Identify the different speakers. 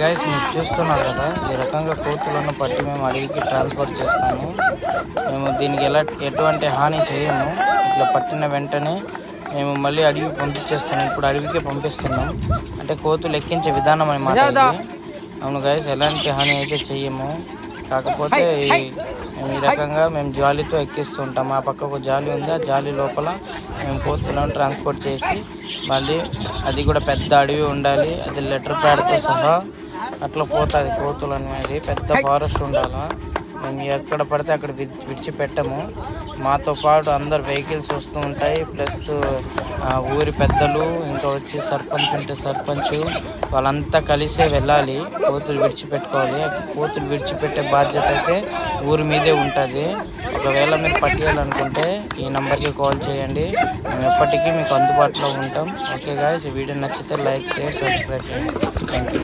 Speaker 1: Guys మీరు చూస్తున్నారు కదా ఈ రకంగా కోతులను పట్టి మేము అడవికి ట్రాన్స్పోర్ట్ చేస్తాము. మేము దీనికి ఎలా ఎటువంటి హాని చేయము. ఇట్లా పట్టిన వెంటనే మేము మళ్ళీ అడవి పంపించేస్తున్నాం ఇప్పుడు అడవికి పంపిస్తున్నాం. అంటే కోతులు ఎక్కించే విధానం అనమాట అవును గైస్ ఎలాంటి హాని అయితే చెయ్యము కాకపోతే ఈ- రకంగా మేము జాలీతో ఎక్కిస్తుంటాం ఆ పక్క ఒక జాలి ఉంది. ఆ జాలి లోపల మేము కోతులను ట్రాన్స్పోర్ట్ చేసి. మళ్ళీ అది కూడా పెద్ద అడవి ఉండాలి. అది లెటర్ ప్యాడ్తో సహా అట్లా పోతుంది. కోతులు అనేది పెద్ద ఫారెస్ట్ ఉండాలా? మేము ఎక్కడ పడితే అక్కడ విడిచిపెట్టము. మాతో పాటు అందరు వెహికల్స్ వస్తూ ఉంటాయి. ప్లస్ ఊరి పెద్దలు ఇంకా వచ్చి సర్పంచ్ ఉంటే సర్పంచ్ వాళ్ళంతా కలిసే వెళ్ళాలి. కోతులు విడిచిపెట్టుకోవాలి. కోతులు విడిచిపెట్టే బాధ్యత అయితే ఊరి మీదే ఉంటుంది. ఒకవేళ మీరు పట్టేయాలనుకుంటే ఈ నెంబర్కి కాల్ చేయండి. మేము ఎప్పటికీ మీకు అందుబాటులో ఉంటాం. Okay guys. వీడియో నచ్చితే లైక్ షేర్ సబ్స్క్రైబ్ చేయండి. Thank you